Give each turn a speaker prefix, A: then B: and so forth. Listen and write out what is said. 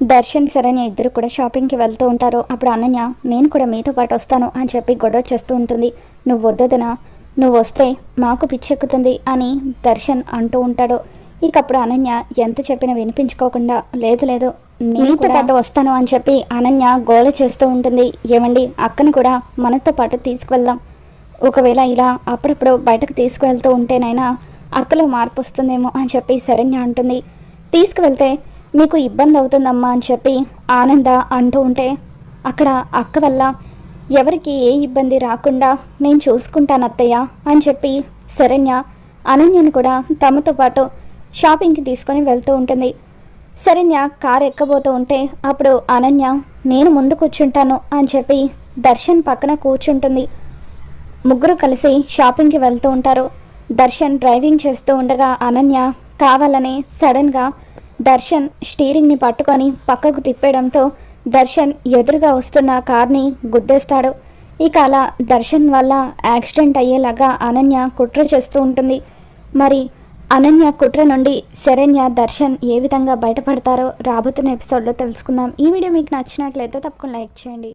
A: దర్శన్ శరణ్య ఇద్దరు కూడా షాపింగ్కి వెళ్తూ ఉంటారు. అప్పుడు అనన్య నేను కూడా మీతో పాటు వస్తాను అని చెప్పి గొడవ చేస్తూ ఉంటుంది. నువ్వు వద్దదనా నువ్వు వస్తే మాకు పిచ్చెక్కుతుంది అని దర్శన్ అంటూ ఉంటాడు. ఇక అప్పుడు అనన్య ఎంత చెప్పినా వినిపించుకోకుండా లేదు లేదు నీతో పాటు వస్తాను అని చెప్పి అనన్య గోల చేస్తూ ఉంటుంది. ఏమండి అక్కను కూడా మనతో పాటు తీసుకువెళ్దాం. ఒకవేళ ఇలా అప్పుడప్పుడు బయటకు తీసుకువెళ్తూ ఉంటేనైనా అక్కలో మార్పు వస్తుందేమో అని చెప్పి శరణ్య అంటుంది. తీసుకువెళ్తే మీకు ఇబ్బంది అవుతుందమ్మా అని చెప్పి ఆనంద అంటూ ఉంటే అక్కడ అక్క వల్ల ఎవరికి ఏ ఇబ్బంది రాకుండా నేను చూసుకుంటాను అత్తయ్య అని చెప్పి శరణ్య అనన్యను కూడా తమతో పాటు షాపింగ్కి తీసుకొని వెళ్తూ ఉంటుంది. శరణ్య కారు ఎక్కబోతూ ఉంటే అప్పుడు అనన్య నేను ముందు కూర్చుంటాను అని చెప్పి దర్శన్ పక్కన కూర్చుంటుంది. ముగ్గురు కలిసి షాపింగ్కి వెళ్తూ ఉంటారు. దర్శన్ డ్రైవింగ్ చేస్తూ ఉండగా అనన్య కావాలని సడన్గా దర్శన్ స్టీరింగ్ని పట్టుకొని పక్కకు తిప్పేయడంతో దర్శన్ ఎదురుగా వస్తున్న కార్ని గుద్దేస్తాడు. ఇక అలా దర్శన్ వల్ల యాక్సిడెంట్ అయ్యేలాగా అనన్య కుట్ర చేస్తూ ఉంటుంది. మరి అనన్య కుట్ర నుండి శరణ్య దర్శన్ ఏ విధంగా బయటపడతారో రాబోతున్న ఎపిసోడ్లో తెలుసుకుందాం. ఈ వీడియో మీకు నచ్చినట్లయితే తప్పకుండా లైక్ చేయండి.